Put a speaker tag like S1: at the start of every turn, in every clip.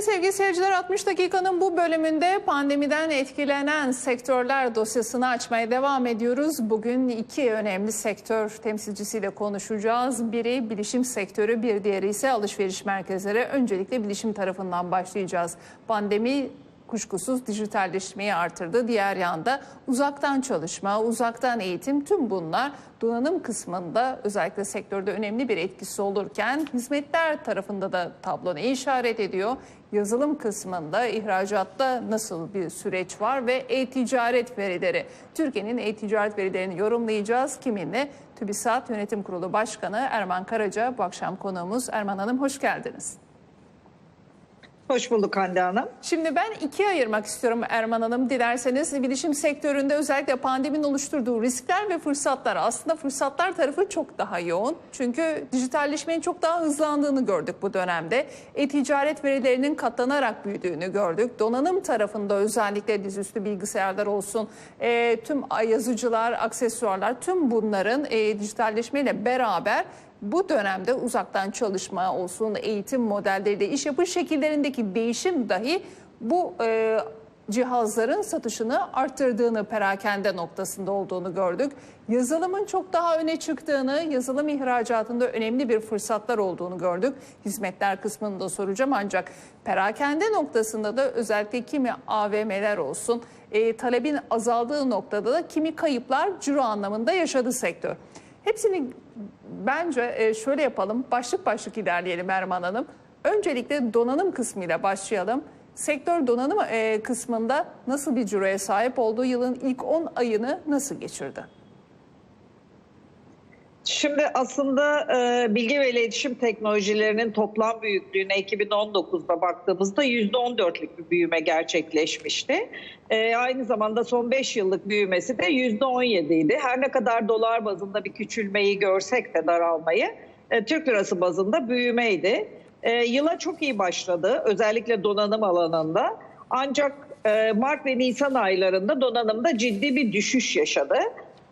S1: Evet sevgili seyirciler 60 dakikanın bu bölümünde pandemiden etkilenen sektörler dosyasını açmaya devam ediyoruz. Bugün iki önemli sektör temsilcisiyle konuşacağız. Biri bilişim sektörü, bir diğeri ise alışveriş merkezleri. Öncelikle bilişim tarafından başlayacağız. Pandemi kuşkusuz dijitalleşmeyi artırdı. Diğer yanda uzaktan çalışma, uzaktan eğitim tüm bunlar donanım kısmında özellikle sektörde önemli bir etkisi olurken hizmetler tarafında da tablo ne işaret ediyor? Yazılım kısmında ihracatta nasıl bir süreç var ve e-ticaret verileri. Türkiye'nin e-ticaret verilerini yorumlayacağız. Kiminle? TÜBİSAT Yönetim Kurulu Başkanı Erman Karaca bu akşam konuğumuz. Erman Hanım hoş geldiniz.
S2: Hoş bulduk Hande Hanım.
S1: Şimdi ben ikiye ayırmak istiyorum Erman Hanım. Dilerseniz bilişim sektöründe özellikle pandeminin oluşturduğu riskler ve fırsatlar. Aslında fırsatlar tarafı çok daha yoğun. Çünkü dijitalleşmenin çok daha hızlandığını gördük bu dönemde. E-ticaret verilerinin katlanarak büyüdüğünü gördük. Donanım tarafında özellikle dizüstü bilgisayarlar olsun, e, tüm yazıcılar, aksesuarlar tüm bunların e, dijitalleşmeyle beraber bu dönemde uzaktan çalışma olsun, eğitim modelleriyle iş yapış şekillerindeki değişim dahi bu e, cihazların satışını arttırdığını perakende noktasında olduğunu gördük. Yazılımın çok daha öne çıktığını, yazılım ihracatında önemli bir fırsatlar olduğunu gördük. Hizmetler kısmını da soracağım ancak perakende noktasında da özellikle kimi AVM'ler olsun, e, talebin azaldığı noktada da kimi kayıplar ciro anlamında yaşadı sektör. Hepsini bence e, şöyle yapalım. Başlık başlık ilerleyelim Erman Hanım. Öncelikle donanım kısmıyla başlayalım. Sektör donanım e, kısmında nasıl bir ciroya sahip olduğu yılın ilk 10 ayını nasıl geçirdi?
S2: Şimdi aslında e, bilgi ve iletişim teknolojilerinin toplam büyüklüğüne 2019'da baktığımızda %14'lük bir büyüme gerçekleşmişti. E, aynı zamanda son 5 yıllık büyümesi de %17 idi. Her ne kadar dolar bazında bir küçülmeyi görsek de daralmayı, e, Türk lirası bazında büyümeydi. E, yıla çok iyi başladı özellikle donanım alanında. Ancak e, Mart ve Nisan aylarında donanımda ciddi bir düşüş yaşadı.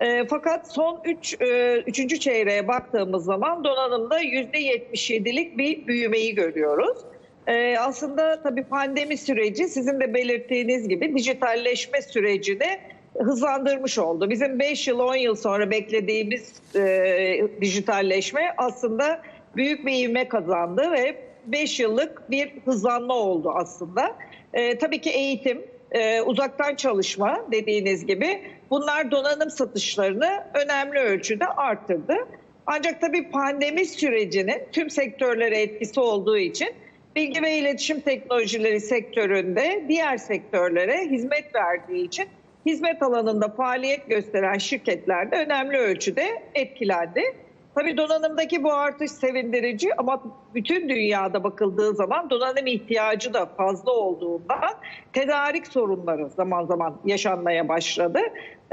S2: E, fakat son 3. E, üçüncü çeyreğe baktığımız zaman donanımda %77'lik bir büyümeyi görüyoruz. E, aslında tabii pandemi süreci sizin de belirttiğiniz gibi dijitalleşme sürecini hızlandırmış oldu. Bizim 5 yıl 10 yıl sonra beklediğimiz e, dijitalleşme aslında büyük bir ivme kazandı ve 5 yıllık bir hızlanma oldu aslında. E, tabii ki eğitim, e, uzaktan çalışma dediğiniz gibi bunlar donanım satışlarını önemli ölçüde arttırdı. Ancak tabii pandemi sürecinin tüm sektörlere etkisi olduğu için bilgi ve iletişim teknolojileri sektöründe diğer sektörlere hizmet verdiği için hizmet alanında faaliyet gösteren şirketler de önemli ölçüde etkilendi. Tabii donanımdaki bu artış sevindirici ama bütün dünyada bakıldığı zaman donanım ihtiyacı da fazla olduğundan tedarik sorunları zaman zaman yaşanmaya başladı.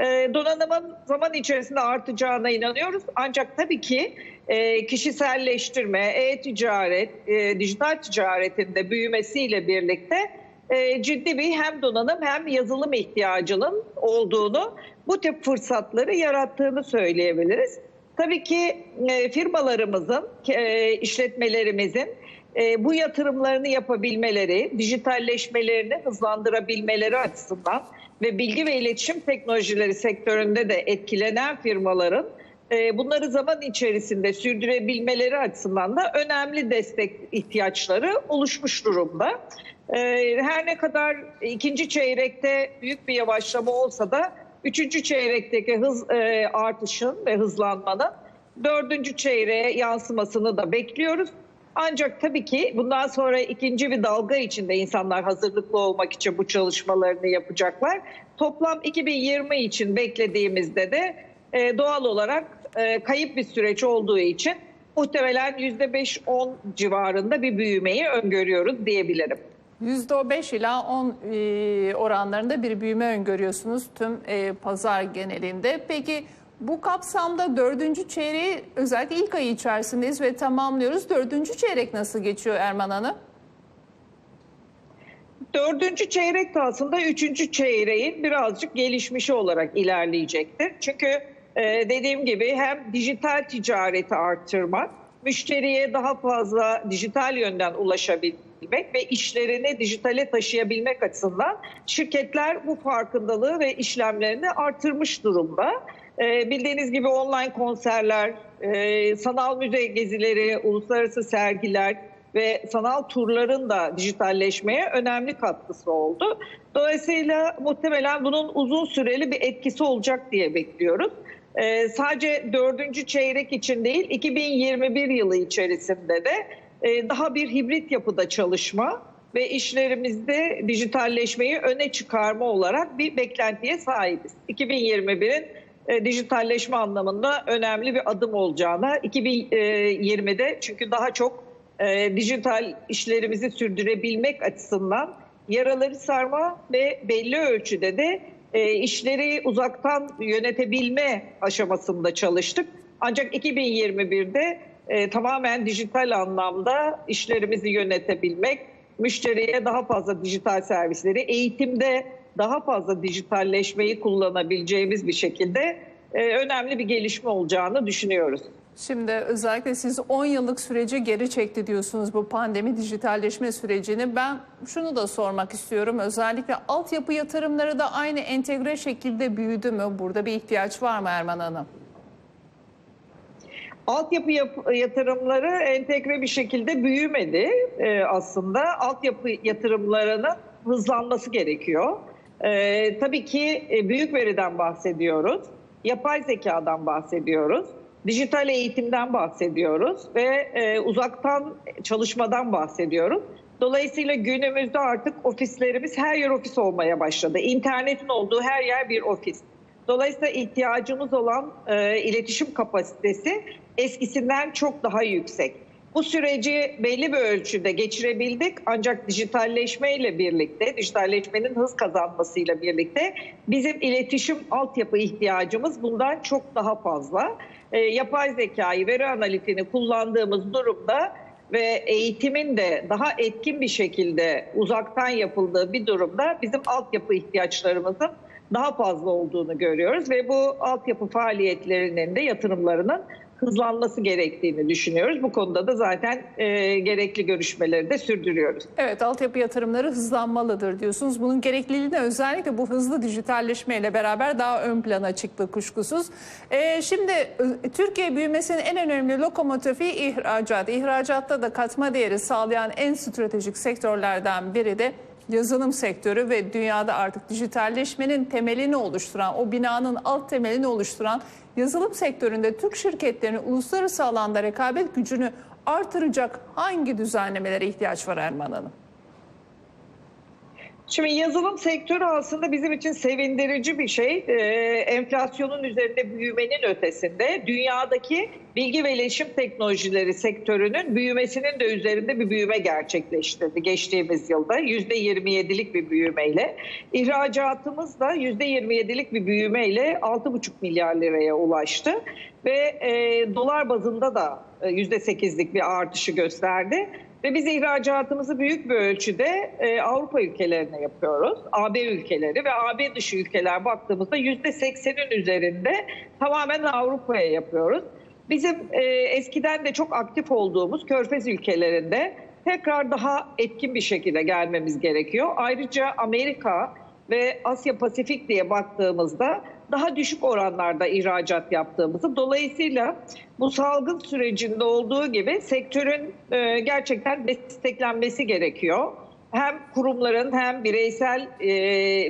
S2: Ee, donanımın zaman içerisinde artacağına inanıyoruz. Ancak tabii ki e, kişiselleştirme, e-ticaret, e, dijital ticaretinde büyümesiyle birlikte e, ciddi bir hem donanım hem yazılım ihtiyacının olduğunu, bu tip fırsatları yarattığını söyleyebiliriz. Tabii ki e, firmalarımızın, e, işletmelerimizin e, bu yatırımlarını yapabilmeleri, dijitalleşmelerini hızlandırabilmeleri açısından ve bilgi ve iletişim teknolojileri sektöründe de etkilenen firmaların bunları zaman içerisinde sürdürebilmeleri açısından da önemli destek ihtiyaçları oluşmuş durumda. Her ne kadar ikinci çeyrekte büyük bir yavaşlama olsa da Üçüncü çeyrekteki hız e, artışın ve hızlanmanın dördüncü çeyreğe yansımasını da bekliyoruz. Ancak tabii ki bundan sonra ikinci bir dalga içinde insanlar hazırlıklı olmak için bu çalışmalarını yapacaklar. Toplam 2020 için beklediğimizde de e, doğal olarak e, kayıp bir süreç olduğu için muhtemelen %5-10 civarında bir büyümeyi öngörüyoruz diyebilirim.
S1: %5 ila 10 e, oranlarında bir büyüme öngörüyorsunuz tüm e, pazar genelinde. Peki bu kapsamda dördüncü çeyreği özellikle ilk ayı içerisindeyiz ve tamamlıyoruz. Dördüncü çeyrek nasıl geçiyor Erman Hanım?
S2: Dördüncü çeyrek de aslında üçüncü çeyreğin birazcık gelişmişi olarak ilerleyecektir. Çünkü e, dediğim gibi hem dijital ticareti arttırmak, müşteriye daha fazla dijital yönden ulaşabilmek, ve işlerini dijitale taşıyabilmek açısından şirketler bu farkındalığı ve işlemlerini artırmış durumda. Ee, bildiğiniz gibi online konserler, e, sanal müze gezileri, uluslararası sergiler ve sanal turların da dijitalleşmeye önemli katkısı oldu. Dolayısıyla muhtemelen bunun uzun süreli bir etkisi olacak diye bekliyoruz. Ee, sadece dördüncü çeyrek için değil, 2021 yılı içerisinde de e, daha bir hibrit yapıda çalışma ve işlerimizde dijitalleşmeyi öne çıkarma olarak bir beklentiye sahibiz. 2021'in e, dijitalleşme anlamında önemli bir adım olacağına, 2020'de çünkü daha çok e, dijital işlerimizi sürdürebilmek açısından yaraları sarma ve belli ölçüde de e, işleri uzaktan yönetebilme aşamasında çalıştık. Ancak 2021'de e, tamamen dijital anlamda işlerimizi yönetebilmek, müşteriye daha fazla dijital servisleri, eğitimde daha fazla dijitalleşmeyi kullanabileceğimiz bir şekilde e, önemli bir gelişme olacağını düşünüyoruz.
S1: Şimdi özellikle siz 10 yıllık süreci geri çekti diyorsunuz bu pandemi dijitalleşme sürecini. Ben şunu da sormak istiyorum. Özellikle altyapı yatırımları da aynı entegre şekilde büyüdü mü? Burada bir ihtiyaç var mı Erman Hanım?
S2: Altyapı yap- yatırımları entegre bir şekilde büyümedi e, aslında. Altyapı yatırımlarının hızlanması gerekiyor. E, tabii ki e, büyük veriden bahsediyoruz. Yapay zekadan bahsediyoruz. Dijital eğitimden bahsediyoruz ve e, uzaktan çalışmadan bahsediyoruz. Dolayısıyla günümüzde artık ofislerimiz her yer ofis olmaya başladı. İnternetin olduğu her yer bir ofis. Dolayısıyla ihtiyacımız olan e, iletişim kapasitesi eskisinden çok daha yüksek. Bu süreci belli bir ölçüde geçirebildik ancak dijitalleşmeyle birlikte, dijitalleşmenin hız kazanmasıyla birlikte bizim iletişim altyapı ihtiyacımız bundan çok daha fazla. E, yapay zekayı, veri analitiğini kullandığımız durumda ve eğitimin de daha etkin bir şekilde uzaktan yapıldığı bir durumda bizim altyapı ihtiyaçlarımızın daha fazla olduğunu görüyoruz ve bu altyapı faaliyetlerinin de yatırımlarının hızlanması gerektiğini düşünüyoruz. Bu konuda da zaten e, gerekli görüşmeleri de sürdürüyoruz.
S1: Evet altyapı yatırımları hızlanmalıdır diyorsunuz. Bunun gerekliliğine özellikle bu hızlı dijitalleşmeyle beraber daha ön plana çıktı kuşkusuz. Ee, şimdi e, Türkiye büyümesinin en önemli lokomotifi ihracat. İhracatta da katma değeri sağlayan en stratejik sektörlerden biri de yazılım sektörü ve dünyada artık dijitalleşmenin temelini oluşturan, o binanın alt temelini oluşturan yazılım sektöründe Türk şirketlerinin uluslararası alanda rekabet gücünü artıracak hangi düzenlemelere ihtiyaç var Erman Hanım?
S2: Şimdi yazılım sektörü aslında bizim için sevindirici bir şey. Ee, enflasyonun üzerinde büyümenin ötesinde dünyadaki bilgi ve iletişim teknolojileri sektörünün büyümesinin de üzerinde bir büyüme gerçekleştirdi geçtiğimiz yılda. %27'lik bir büyümeyle. İhracatımız da %27'lik bir büyümeyle 6,5 milyar liraya ulaştı. Ve e, dolar bazında da e, %8'lik bir artışı gösterdi. Ve biz ihracatımızı büyük bir ölçüde e, Avrupa ülkelerine yapıyoruz. AB ülkeleri ve AB dışı ülkeler baktığımızda %80'in üzerinde tamamen Avrupa'ya yapıyoruz. Bizim e, eskiden de çok aktif olduğumuz Körfez ülkelerinde tekrar daha etkin bir şekilde gelmemiz gerekiyor. Ayrıca Amerika ve Asya Pasifik diye baktığımızda daha düşük oranlarda ihracat yaptığımızı dolayısıyla bu salgın sürecinde olduğu gibi sektörün e, gerçekten desteklenmesi gerekiyor. Hem kurumların hem bireysel e,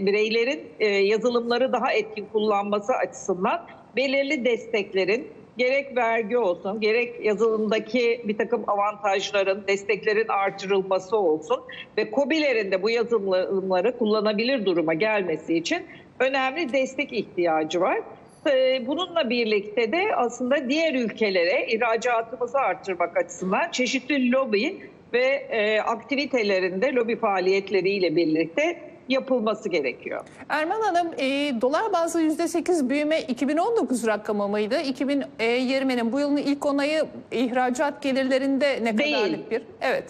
S2: bireylerin e, yazılımları daha etkin kullanması açısından belirli desteklerin gerek vergi olsun, gerek yazılımdaki bir takım avantajların, desteklerin artırılması olsun ve KOBİ'lerin de bu yazılımları kullanabilir duruma gelmesi için önemli destek ihtiyacı var. Ee, Bununla birlikte de aslında diğer ülkelere ihracatımızı artırmak açısından çeşitli lobi ve e, aktivitelerinde lobi faaliyetleriyle birlikte yapılması gerekiyor.
S1: Erman Hanım, e, dolar bazlı %8 büyüme 2019 rakamı mıydı? 2020'nin bu yılın ilk onayı ihracat gelirlerinde ne
S2: Değil.
S1: kadarlık bir? Evet.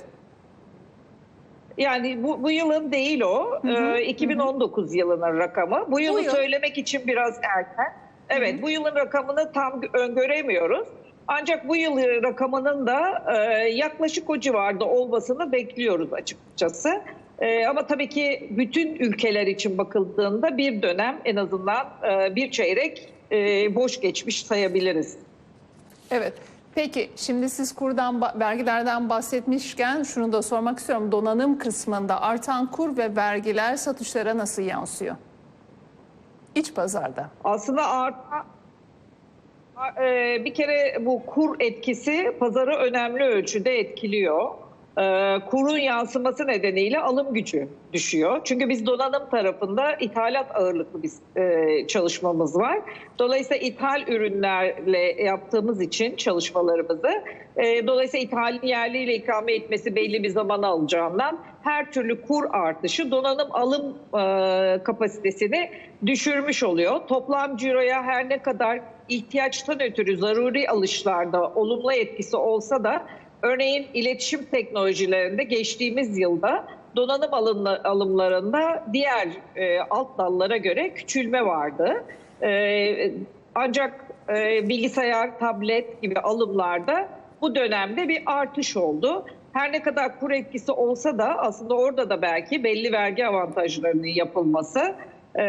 S2: Yani bu, bu yılın değil o. Ee, 2019 yılının rakamı. Bu yılı
S1: yıl.
S2: söylemek için biraz erken. Evet bu yılın rakamını tam öngöremiyoruz. Ancak bu yıl rakamının da e, yaklaşık o civarda olmasını bekliyoruz açıkçası. E, ama tabii ki bütün ülkeler için bakıldığında bir dönem en azından e, bir çeyrek e, boş geçmiş sayabiliriz.
S1: Evet. Peki şimdi siz kurdan vergilerden bahsetmişken şunu da sormak istiyorum. Donanım kısmında artan kur ve vergiler satışlara nasıl yansıyor? İç pazarda.
S2: Aslında arta e, bir kere bu kur etkisi pazarı önemli ölçüde etkiliyor. E, kurun yansıması nedeniyle alım gücü düşüyor. Çünkü biz donanım tarafında ithalat ağırlıklı bir e, çalışmamız var. Dolayısıyla ithal ürünlerle yaptığımız için çalışmalarımızı, e, dolayısıyla ithalin yerliyle ikame etmesi belli bir zaman alacağından her türlü kur artışı donanım alım kapasitesini düşürmüş oluyor. Toplam ciroya her ne kadar ihtiyaçtan ötürü zaruri alışlarda olumlu etkisi olsa da örneğin iletişim teknolojilerinde geçtiğimiz yılda donanım alımla- alımlarında diğer e, alt dallara göre küçülme vardı. E, ancak e, bilgisayar, tablet gibi alımlarda bu dönemde bir artış oldu. Her ne kadar kur etkisi olsa da aslında orada da belki belli vergi avantajlarının yapılması e,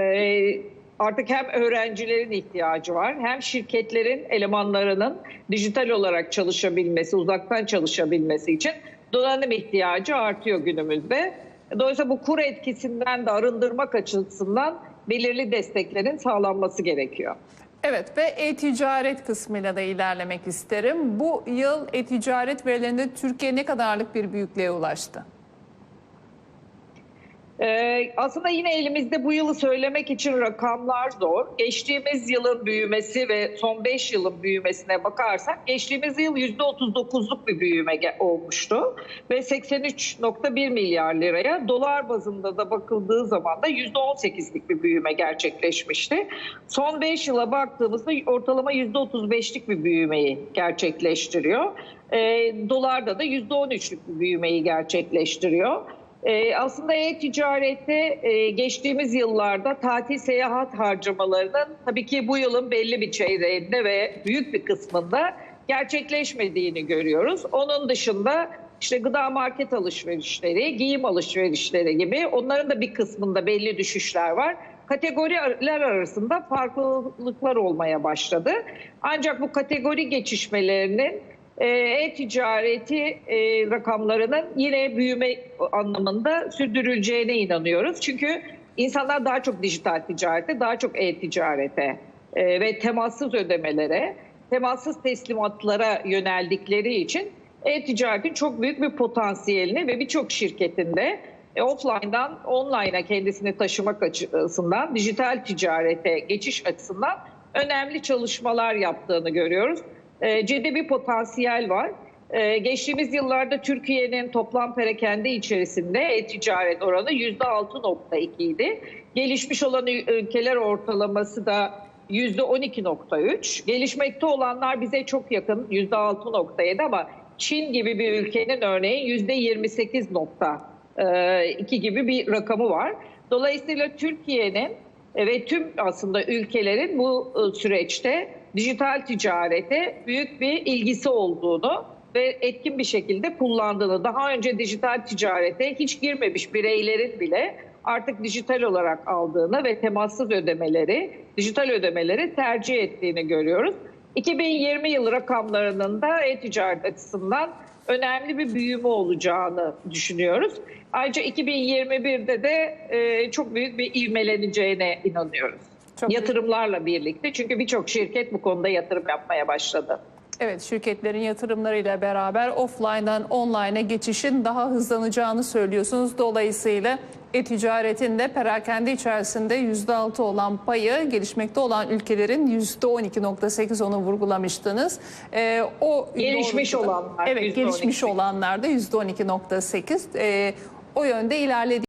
S2: artık hem öğrencilerin ihtiyacı var hem şirketlerin elemanlarının dijital olarak çalışabilmesi, uzaktan çalışabilmesi için donanım ihtiyacı artıyor günümüzde. Dolayısıyla bu kur etkisinden de arındırmak açısından belirli desteklerin sağlanması gerekiyor.
S1: Evet ve e-ticaret kısmıyla da ilerlemek isterim. Bu yıl e-ticaret verilerinde Türkiye ne kadarlık bir büyüklüğe ulaştı?
S2: Ee, aslında yine elimizde bu yılı söylemek için rakamlar zor. Geçtiğimiz yılın büyümesi ve son 5 yılın büyümesine bakarsak geçtiğimiz yıl %39'luk bir büyüme olmuştu. Ve 83.1 milyar liraya dolar bazında da bakıldığı zaman da %18'lik bir büyüme gerçekleşmişti. Son 5 yıla baktığımızda ortalama %35'lik bir büyümeyi gerçekleştiriyor. Ee, dolarda da %13'lük bir büyümeyi gerçekleştiriyor. Ee, aslında e-ticarette e, geçtiğimiz yıllarda tatil seyahat harcamalarının tabii ki bu yılın belli bir çeyreğinde ve büyük bir kısmında gerçekleşmediğini görüyoruz. Onun dışında işte gıda market alışverişleri, giyim alışverişleri gibi onların da bir kısmında belli düşüşler var. Kategoriler arasında farklılıklar olmaya başladı. Ancak bu kategori geçişmelerinin e-ticareti e, rakamlarının yine büyüme anlamında sürdürüleceğine inanıyoruz. Çünkü insanlar daha çok dijital ticarete, daha çok e-ticarete e, ve temassız ödemelere, temassız teslimatlara yöneldikleri için e-ticaretin çok büyük bir potansiyelini ve birçok şirketinde e, offline'dan online'a kendisini taşımak açısından, dijital ticarete geçiş açısından önemli çalışmalar yaptığını görüyoruz. E, ciddi bir potansiyel var. E, geçtiğimiz yıllarda Türkiye'nin toplam perakende içerisinde e-ticaret oranı %6.2 idi. Gelişmiş olan ül- ülkeler ortalaması da %12.3. Gelişmekte olanlar bize çok yakın %6.7 ama Çin gibi bir ülkenin örneğin %28.2 gibi bir rakamı var. Dolayısıyla Türkiye'nin e, ve tüm aslında ülkelerin bu e, süreçte dijital ticarete büyük bir ilgisi olduğunu ve etkin bir şekilde kullandığını, daha önce dijital ticarete hiç girmemiş bireylerin bile artık dijital olarak aldığını ve temassız ödemeleri, dijital ödemeleri tercih ettiğini görüyoruz. 2020 yıl rakamlarının da e-ticaret açısından önemli bir büyüme olacağını düşünüyoruz. Ayrıca 2021'de de e, çok büyük bir ivmeleneceğine inanıyoruz.
S1: Çok.
S2: Yatırımlarla birlikte çünkü birçok şirket bu konuda yatırım yapmaya başladı.
S1: Evet şirketlerin yatırımlarıyla beraber offline'dan online'a geçişin daha hızlanacağını söylüyorsunuz. Dolayısıyla e-ticaretin de perakende içerisinde %6 olan payı gelişmekte olan ülkelerin %12.8 onu vurgulamıştınız. Ee, o
S2: Gelişmiş
S1: doğrultuda-
S2: olanlar
S1: Evet
S2: %12.
S1: gelişmiş olanlar da %12.8 Ee, o yönde ilerledi.